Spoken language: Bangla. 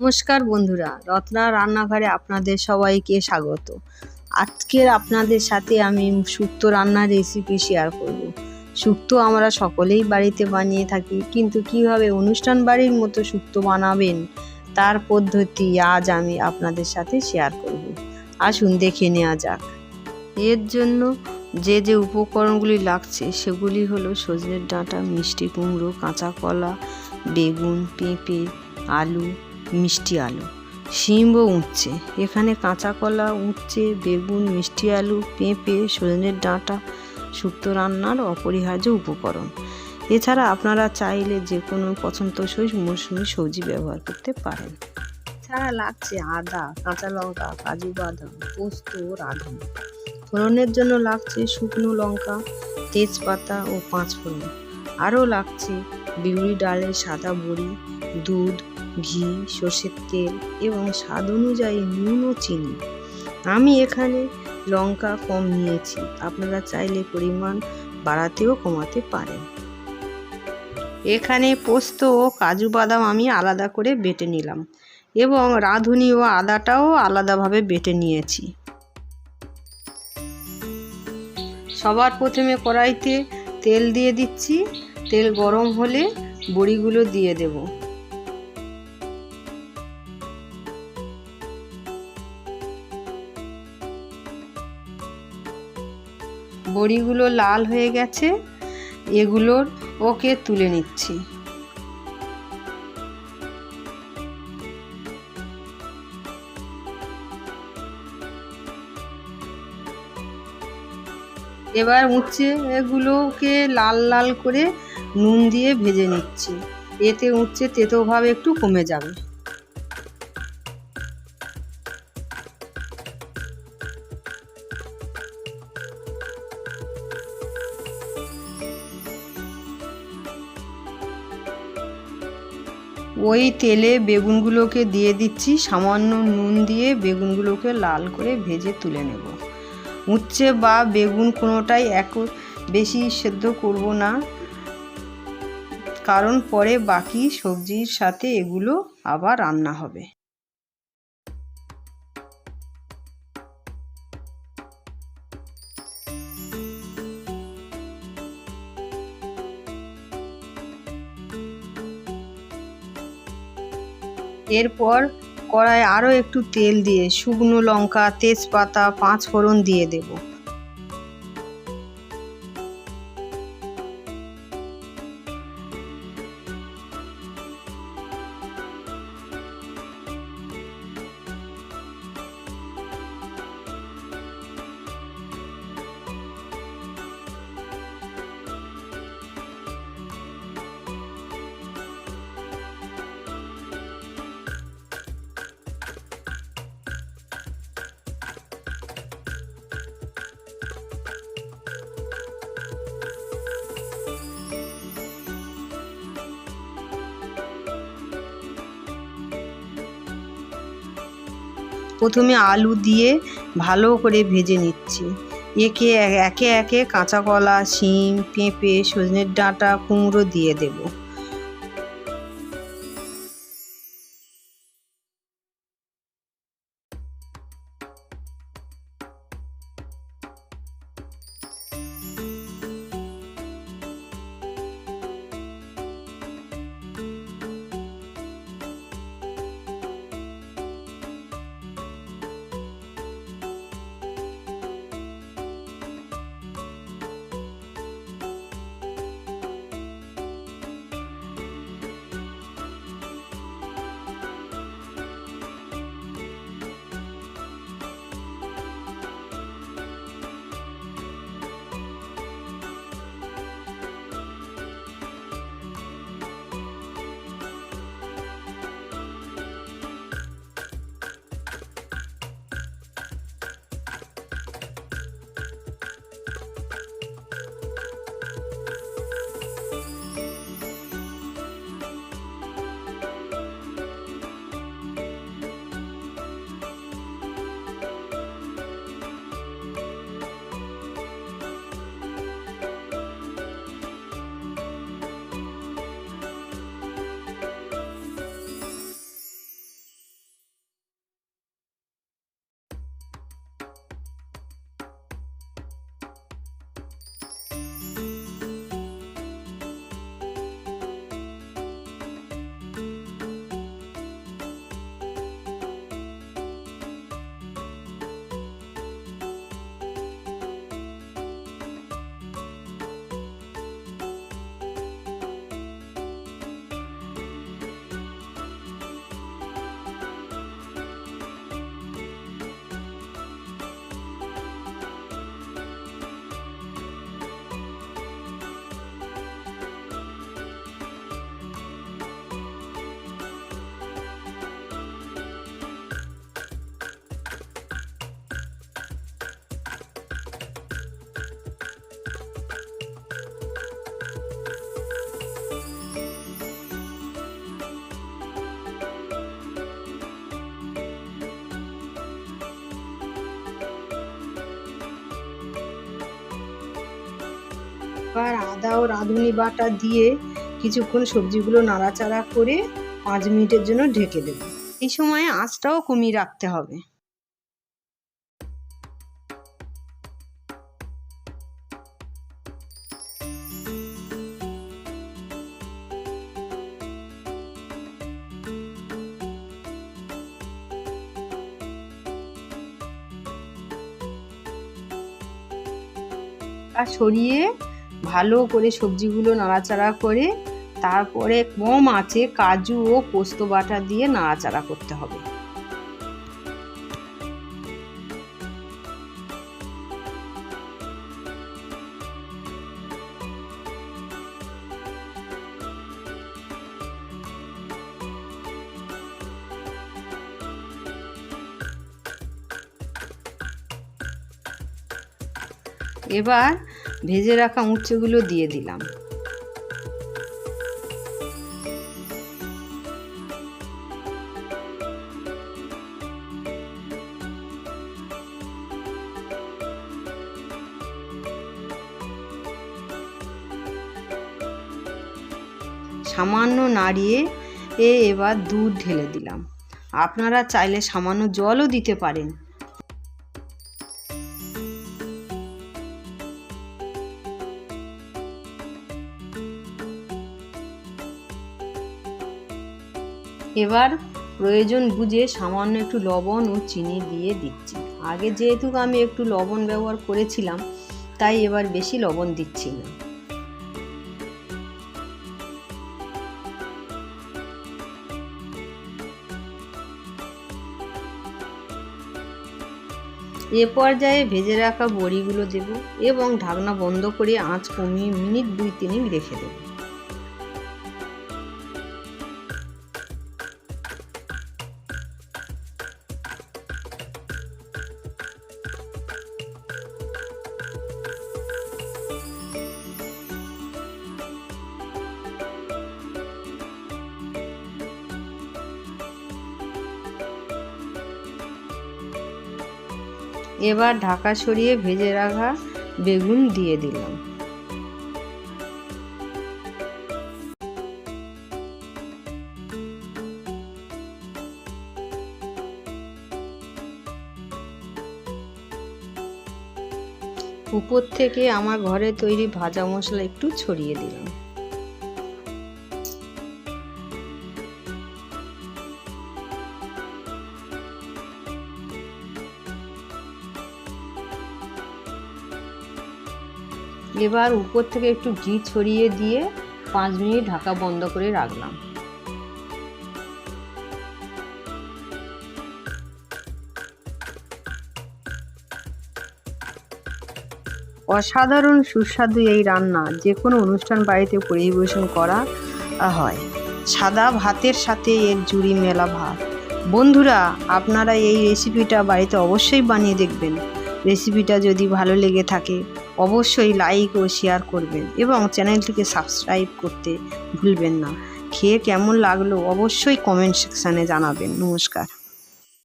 নমস্কার বন্ধুরা, রত্না রান্নাঘরে আপনাদের সবাইকে স্বাগত। আজকের আপনাদের সাথে আমি শুক্তো রান্নার রেসিপি শেয়ার করব। শুক্তো আমরা সকলেই বাড়িতে বানিয়ে থাকি, কিন্তু কীভাবে অনুষ্ঠান বাড়ির মতো শুক্তো বানাবেন তার পদ্ধতি আজ আমি আপনাদের সাথে শেয়ার করব। আসুন দেখে নেওয়া যাক। এর জন্য যে যে উপকরণগুলি লাগছে, সেগুলি হলো সজনের ডাঁটা, মিষ্টি কুমড়ো, কাঁচা কলা, বেগুন, পেঁপে, আলু মিষ্টি আলু। শিমও উঠছে এখানে কাঁচা কলা উঠছে বেগুন, মিষ্টি আলু, পেঁপে, সজনের ডাঁটা, শুক্তো রান্নার অপরিহার্য উপকরণ। এছাড়া আপনারা চাইলে যে কোনো পছন্দসই মৌসুমি সবজি ব্যবহার করতে পারেন। এছাড়া লাগছে আদা, কাঁচা লঙ্কা, কাজু বাদাম, পোস্ত, রাঁধুনি। ফোড়নের জন্য লাগছে শুকনো লঙ্কা, তেজপাতা ও পাঁচ ফোড়ন আরও লাগছে বিউলি ডালের সাদা বড়ি, দুধ ঘি, সর্ষের তেল এবং স্বাদ অনুযায়ী নুন ও চিনি। আমি এখানে লঙ্কা কম নিয়েছি। আপনারা চাইলে পরিমাণ বাড়াতেও কমাতে পারেন। এখানে পোস্ত ও কাজু বাদাম আমি আলাদা করে বেটে নিলাম এবং রাঁধুনি ও আদাটাও আলাদাভাবে বেটে নিয়েছি। সবার প্রথমে কড়াইতে তেল দিয়ে দিচ্ছি। তেল গরম হলে বড়িগুলো দিয়ে দেবো। বড়িগুলো লাল হয়ে গেছে, এগুলোর ওকে তুলে নিচ্ছি। এবার উচ্ছে এগুলোকে লাল লাল করে নুন দিয়ে ভেজে নিচ্ছি। এতে উচ্ছে তেতো ভাব একটু কমে যাবে। ওই তেলে বেগুনগুলোকে দিয়ে দিচ্ছি, সামান্য নুন দিয়ে বেগুনগুলোকে লাল করে ভেজে তুলে নেব। উচ্ছে বা বেগুন কোনোটাই এক বেশি সেদ্ধ করব না, কারণ পরে বাকি সবজির সাথে এগুলো আবার রান্না হবে। এরপর কড়ায় আরও একটু তেল দিয়ে শুকনো লঙ্কা তেজপাতা পাঁচ ফোড়ন দিয়ে দেবো। প্রথমে আলু দিয়ে ভালো করে ভেজে নিচ্ছি। একে একে একে কাঁচা কলা, শিম, পেঁপে, সজনের ডাঁটা, কুমড়ো দিয়ে দেবো। এবার আদা ও রাঁধুনি বাটা দিয়ে কিছুক্ষণ সবজিগুলো নাড়াচাড়া করে পাঁচ মিনিটের জন্য ঢেকে দেব। এই সময় আঁচটাও কমিয়ে রাখতে হবে। আর সরিয়ে ভালো করে সবজিগুলো নাড়াচাড়া করে তারপরে কম আছে কাজু ও পোস্ত বাটা দিয়ে নাড়াচাড়া করতে হবে। এবার ভেজে রাখা উচ্ছেগুলো দিয়ে দিলাম। সামান্য নাড়িয়ে এ এবার দুধ ঢেলে দিলাম। আপনারা চাইলে সামান্য জলও দিতে পারেন। এবার প্রয়োজন বুঝে সামান্য একটু লবণ ও চিনি দিয়ে দিচ্ছি। আগে যেহেতু আমি একটু লবণ ব্যবহার করেছিলাম, তাই এবার বেশি লবণ দিচ্ছি না। এ পর্যায়ে ভেজে রাখা বড়িগুলো দেব এবং ঢাকনা বন্ধ করে আঁচ কমিয়ে মিনিট দুই তিনিক রেখে দেবো। এবার ঢাকা সরিয়ে ভেজে রাখা বেগুন দিয়ে দিলাম। উপর থেকে আমার ঘরে তৈরি ভাজা মশলা একটু ছড়িয়ে দিলাম। এবার উপর থেকে একটু ঘি ছড়িয়ে দিয়ে পাঁচ মিনিট ঢাকা বন্ধ করে রাখলাম। অসাধারণ সুস্বাদু এই রান্না যে কোনো অনুষ্ঠান বাড়িতে পরিবেশন করা হয়। সাদা ভাতের সাথে এর জুড়ি মেলা ভাত। বন্ধুরা, আপনারা এই রেসিপিটা বাড়িতে অবশ্যই বানিয়ে দেখবেন। রেসিপিটা যদি ভালো লেগে থাকে অবশ্যই লাইক ও শেয়ার করবেন এবং চ্যানেলটিকে সাবস্ক্রাইব করতে ভুলবেন না। খেয়ে কেমন লাগল অবশ্যই কমেন্ট সেকশানে জানাবেন। নমস্কার।